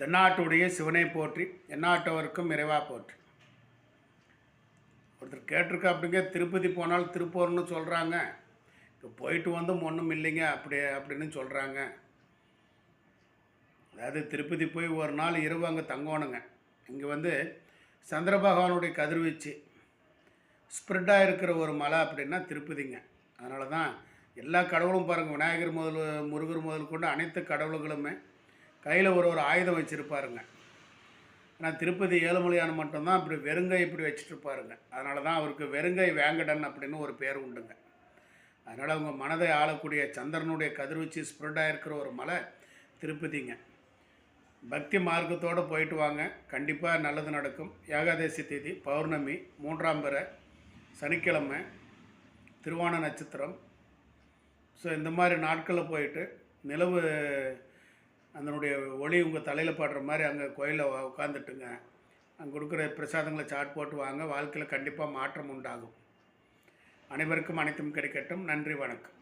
தென்னாட்டுடைய சிவனை போற்றி எந்நாட்டவருக்கும் இறைவா போற்றி. ஒருத்தர் கேட்டிருக்கா அப்படிங்க திருப்பதி போனால் திருப்பூர்னு சொல்கிறாங்க இப்போ போயிட்டு வந்தும் ஒன்றும் இல்லைங்க அப்படி அப்படின்னு சொல்கிறாங்க அதாவது திருப்பதி போய் ஒரு நாள் இரவு அங்கே தங்கணுங்க இங்கே வந்து சந்திர பகவானுடைய கதிர்வீச்சு. ஸ்ப்ரெட்டாக இருக்கிற ஒரு மலை அப்படின்னா திருப்பதிங்க. அதனால தான் எல்லா கடவுளும் பாருங்கள் விநாயகர் முதல் முருகர் முதல் கொண்டு அனைத்து கடவுள்களுமே கையில் ஒரு ஒரு ஆயுதம் வச்சுருப்பாருங்க. ஆனால் திருப்பதி ஏழுமலையான மட்டும்தான் இப்படி வெறுங்கை இப்படி வச்சுட்ருப்பாருங்க. அதனால தான் அவருக்கு வெறுங்கை வேங்கடன் அப்படின்னு ஒரு பேர் உண்டுங்க. அதனால் அவங்க மனதை ஆளக்கூடிய சந்திரனுடைய கதிர்வீச்சு ஸ்ப்ரெட்டாக இருக்கிற ஒரு மலை திருப்பதிங்க. பக்தி மார்க்கத்தோடு போயிட்டு வாங்க. கண்டிப்பாக நல்லது நடக்கும். ஏகாதசி தேதி பௌர்ணமி மூன்றாம் பிறை சனிக்கிழமை திருவான நட்சத்திரம். ஸோ இந்த மாதிரி நாட்களில் போயிட்டு நிலவு அதனுடைய ஒளி உங்கள் தலையில் படுற மாதிரி அங்கே கோயிலில் உட்காந்துட்டுங்க அங்கே கொடுக்குற பிரசாதங்களை சாட் போட்டு வாங்க. வாழ்க்கையில் கண்டிப்பாக மாற்றம் உண்டாகும். அனைவருக்கும் அனைத்தும் கிடைக்கட்டும். நன்றி வணக்கம்.